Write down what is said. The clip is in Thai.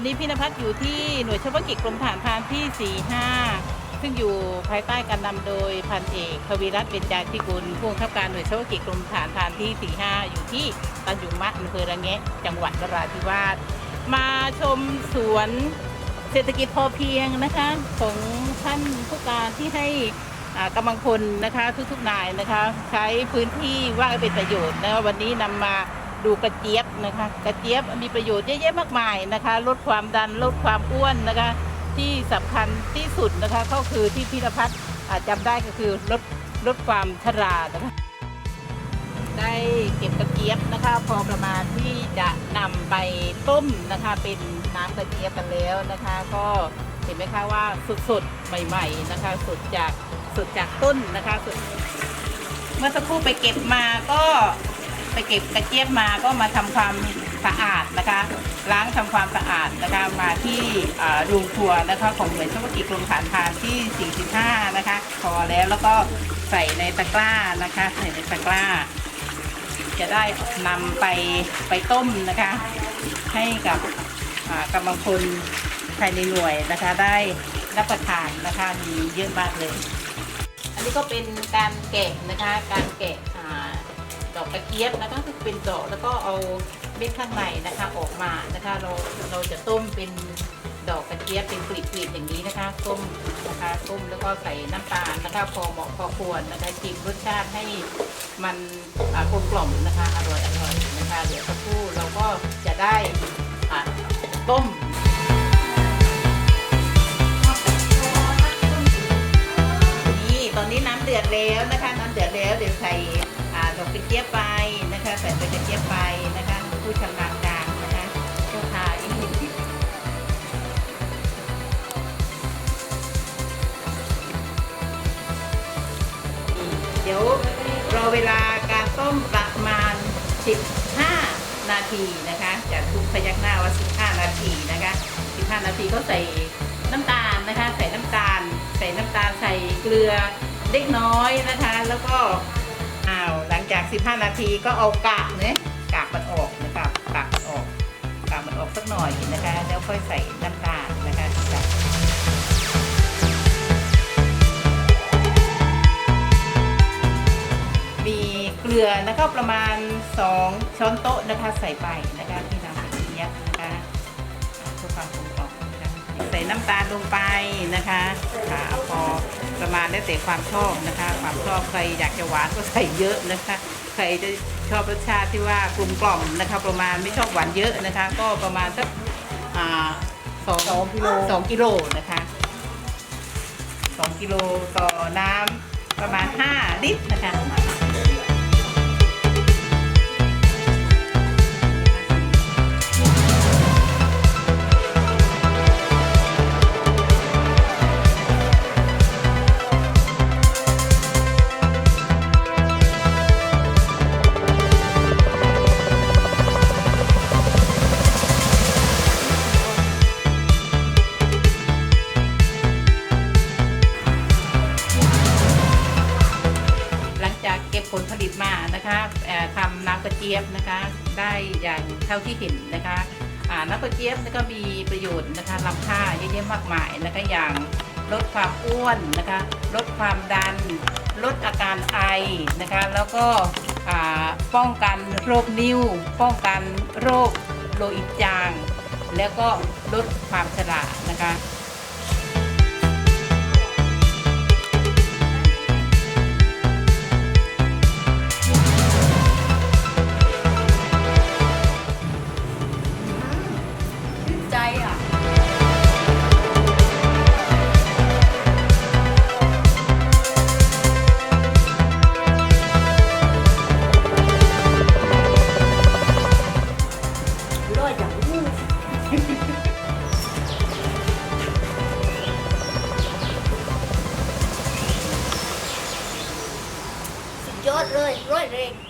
วันนี้พี่นภัสอยู่ที่หน่วยเฉพาะกิจกรมฐานพรานที่ 45 ซึ่งอยู่ภายใต้การนำโดยพันเอกทวีรัตน์เบญจาธิกุลผู้บังคับการหน่วยเฉพาะกิจกรมฐานพรานที่ 45 อยู่ที่ตันยุมะอำเภอระแงะ จังหวัดนราธิวาสมาชมสวนเศรษฐกิจพอเพียงนะคะของท่านผู้การที่ให้กำลังพลนะคะทุกๆนายนะคะ ใช้พื้นที่ว่างเป็นประโยชน์นะคะวันนี้นำมา ดูกระเจี๊ยบนะคะ กระเจี๊ยบมีประโยชน์เยอะแยะมากมายนะคะ ลดความดันลดความอ้วนนะคะ ที่สำคัญที่สุดนะคะ ก็คือที่พิรพัฒน์อาจำได้ก็คือลดลดความชรานะคะได้เก็บกระเจี๊ยบนะคะ พอประมาณที่จะนำไปต้มนะคะ เป็นน้ำกระเจี๊ยบกันแล้วนะคะ ก็เห็นไหมคะว่าสดๆใหม่ๆนะคะ สดจากสดจากต้นนะคะสดเมื่อสักครู่ไปเก็บมาก็ ไปเก็บกระเจี๊ยบมาก็มาทำความสะอาดนะคะ ล้างทำความสะอาดนะคะมาที่อ่าโรงครัวนะคะของหน่วยเฉพาะกิจกรมฐานพานที่ 45 นะคะพอแล้วแล้วก็ใส่ในตะกร้านะคะใส่ในตะกร้า จะได้นำไปไปต้มนะคะ ให้กับกำลังพลภายในหน่วยนะคะได้รับประทานนะคะมีเยอะมากเลย อันนี้ก็เป็นการแกะนะคะการแกะ อ่าดอกกระเจี๊ยบนะคะก็เป็นดอกแล้วก็เอาเม็ดข้างในนะคะออกมานะคะเราเราจะต้มเป็นดอกกระเจี๊ยบเป็นกลีบๆอย่างนี้นะคะต้มนะคะต้มแล้วก็ใส่น้ำตาลนะคะพอเหมาะพอควรนะคะชิมรสชาติให้มันกลมกล่อมนะคะอร่อยอร่อยนะคะเดี๋ยวสักครู่เราก็จะได้ต้ม เจี๊ยบไปนะคะ ใส่ดอกระเจี๊ยบไปนะคะ ผู้ชำนาญการนะคะผู้ทาอีกนิดเดี๋ยวรอเวลาการต้มประมาณ 15 นาทีนะคะจะทุกพยักหน้าว่า 15 นาทีนะคะ 15 นาทีก็ใส่น้ำตาลนะคะ ใส่น้ำตาล ใส่น้ำตาลใส่เกลือเล็กน้อยนะคะ แล้วก็อ้าวหลั จาก 15 นาทีก็เอากากเนี่ยกากมันออกนะคะกากมันออกกากมันออกสักหน่อยนะคะ แล้วค่อยใส่น้ำตาลนะคะจ้ะมีเกลือนะคะประมาณ 2 ช้อนโต๊ะนะคะใส่ไปนะคะที่น้ำกระเทียนะคะเพื่อความกลมกล่อมนะคะใส่น้ำตาลลงไปนะคะค่ะพอ ประมาณแล้วแต่ความชอบนะคะ ความชอบใครอยากจะหวานก็ใส่เยอะนะคะ ใครจะชอบรสชาติที่ว่ากลมกล่อมนะคะ ประมาณไม่ชอบหวานเยอะนะคะ ก็ประมาณสักอ่าสองสองกิโลสองกิโลนะคะสองกิโลต่อน้ำประมาณ 5 ลิตรนะคะ ผลผลิตมานะคะทำน้ำกระเจี๊ยบนะคะ ได้อย่างเท่าที่เห็นนะคะน้ำกระเจี๊ยบก็มีประโยชน์นะคะล้ำค่าเยอะแยะมากมายนะคะอย่างลดความอ้วนนะคะ ลดความดัน ลดอาการไอนะคะ แล้วก็ป้องกันโรคนิ้ว ป้องกันโรคโลหิตจาง แล้วก็ลดความชรานะคะ lót rơi, rơi.